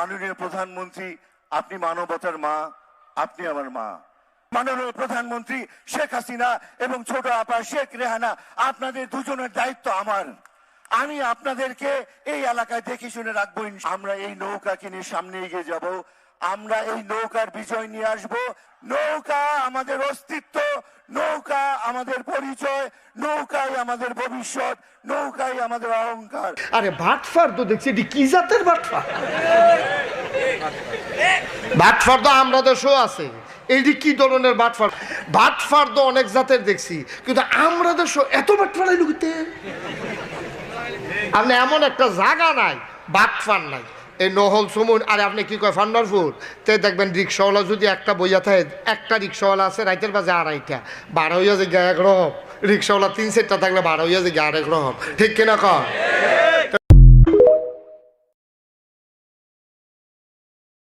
মাননীয় প্রধানমন্ত্রী, আপনি মানবতার মা, আপনি আমার মা। মাননীয় প্রধানমন্ত্রী শেখ হাসিনা এবং ছোট আপা শেখ রেহানা, আপনাদের দুজনের দায়িত্ব আমার। আমি আপনাদেরকে এই এলাকায় দেখে শুনে রাখব আমরা এই নৌকাকে নিয়ে সামনে এগিয়ে যাব। আমরা এই নৌকার বিজয় নিয়ে আসব। নৌকা আমাদের অস্তিত্ব। নৌকা আমাদের পরিচয়, নৌকাই আমাদের ভবিষ্যৎ, নৌকাই আমাদের অহংকার। আরে ভাটফার তো দেখছি, এটি কি জাতের ভাটফার ভাটফার তো আমরা দেশও আছে। এইটি কি ধরনের ভাটফার ভাটফার তো অনেক জাতের দেখছি, কিন্তু আমরা দেশও এত ভাটফার আইলো কিতে আপনি এমন একটা জায়গা নাই, বাটফার নাই। এই নহল সুমুন, আর আপনি কি কয়, ফান্ডারপুর? তে দেখবেন রিক্সাওয়ালা যদি একটা বইয়া থাকে, একটা রিক্সাওয়ালা আছে রাইতের বাজে আড়াইটা, বারো হইয়া যে গায়ক রহম রিক্সাওয়ালা তিন সেটটা থাকলে বারো হইয়া যে গায়ক রহম ঠিক কিনা কর